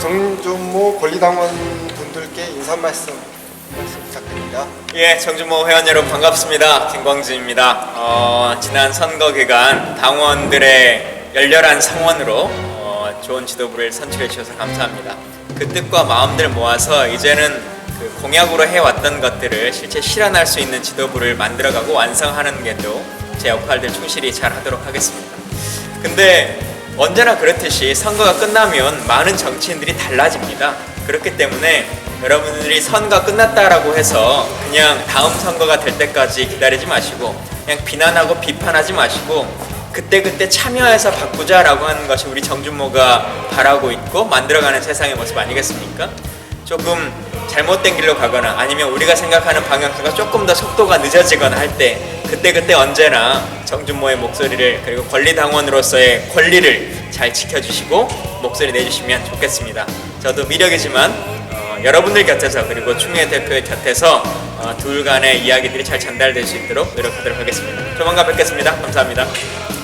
정준모 권리당원 분들께 인사 말씀, 부탁드립니다. 예, 정준모 회원 여러분 반갑습니다. 김광진입니다. 어, 지난 선거 기간 당원들의 열렬한 성원으로 어, 좋은 지도부를 선출해 주셔서 감사합니다. 그 뜻과 마음들 모아서 이제는 그 공약으로 해왔던 것들을 실제 실현할 수 있는 지도부를 만들어가고 완성하는 게 또 제 역할들 충실히 잘 하도록 하겠습니다. 근데 언제나 그렇듯이 선거가 끝나면 많은 정치인들이 달라집니다. 그렇기 때문에 여러분들이 선거 끝났다라고 해서 그냥 다음 선거가 될 때까지 기다리지 마시고 그냥 비난하고 비판하지 마시고 그때그때 참여해서 바꾸자라고 하는 것이 우리 정준모가 바라고 있고 만들어가는 세상의 모습 아니겠습니까? 조금 잘못된 길로 가거나 아니면 우리가 생각하는 방향과 조금 더 속도가 늦어지거나 할 때 그때그때 언제나 정준모의 목소리를 그리고 권리당원으로서의 권리를 잘 지켜주시고 목소리 내주시면 좋겠습니다. 저도 미력이지만 어, 여러분들 곁에서 그리고 추미애 대표의 곁에서 어, 둘 간의 이야기들이 잘 전달될 수 있도록 노력하도록 하겠습니다. 조만간 뵙겠습니다. 감사합니다.